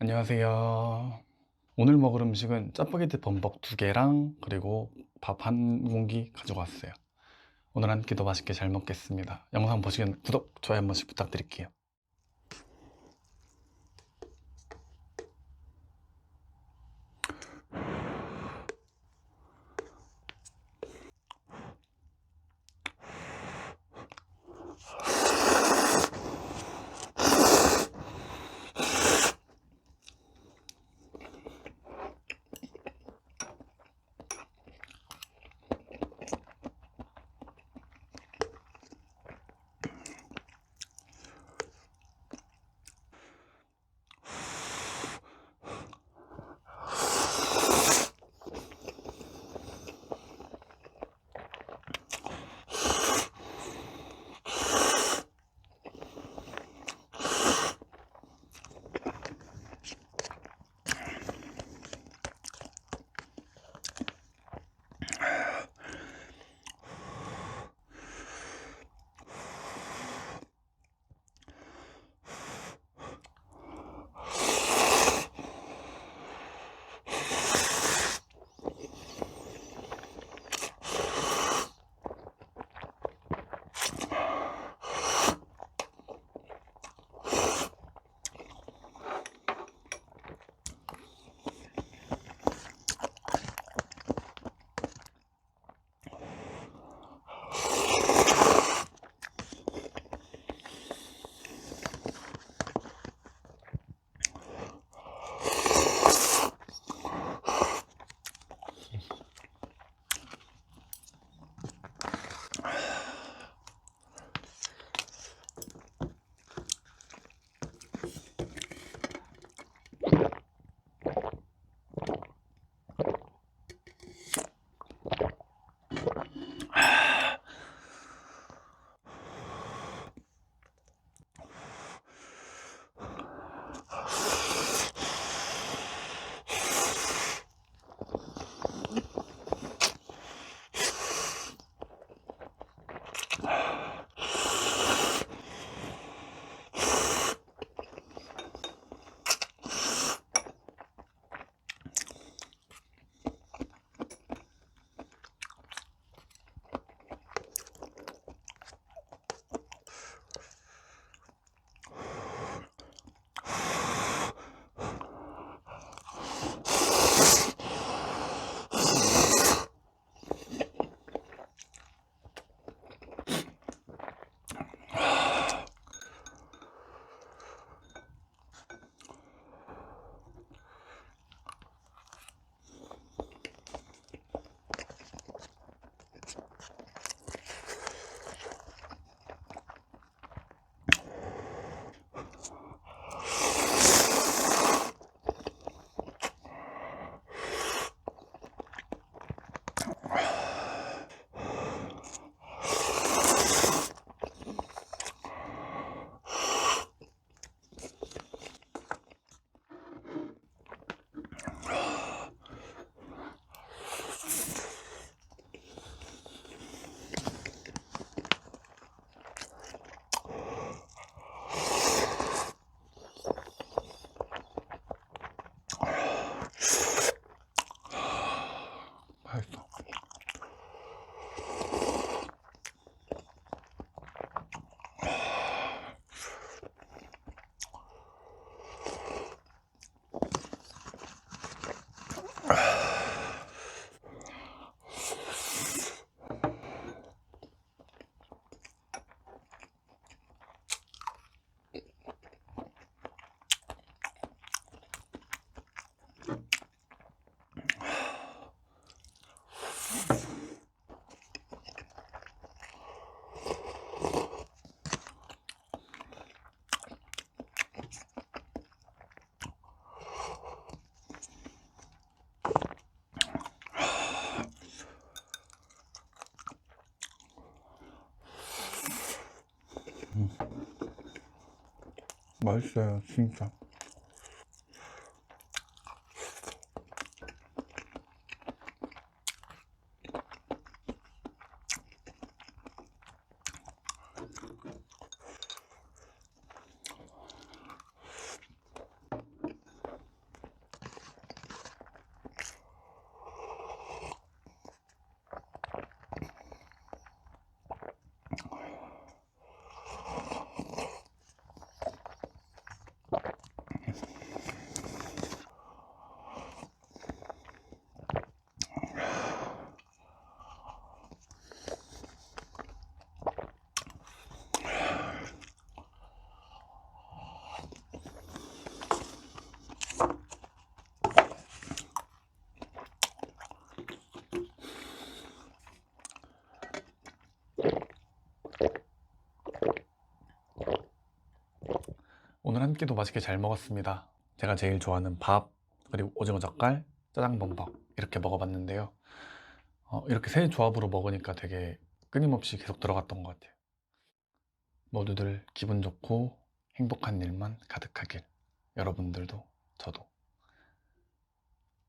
안녕하세요. 오늘 먹을 음식은 짜파게티 범벅 두 개랑 그리고 밥 한 공기 가져왔어요. 오늘 한 끼도 맛있게 잘 먹겠습니다. 영상 보시면 구독, 좋아요 한 번씩 부탁드릴게요. 맛 맛있어요, 진짜. 오늘 한 끼도 맛있게 잘 먹었습니다. 제가 제일 좋아하는 밥, 그리고 오징어 젓갈, 짜장범벅 이렇게 먹어봤는데요. 어, 이렇게 세 조합으로 먹으니까 되게 끊임없이 계속 들어갔던 것 같아요. 모두들 기분 좋고 행복한 일만 가득하길. 여러분들도 저도.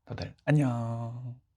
다들 안녕.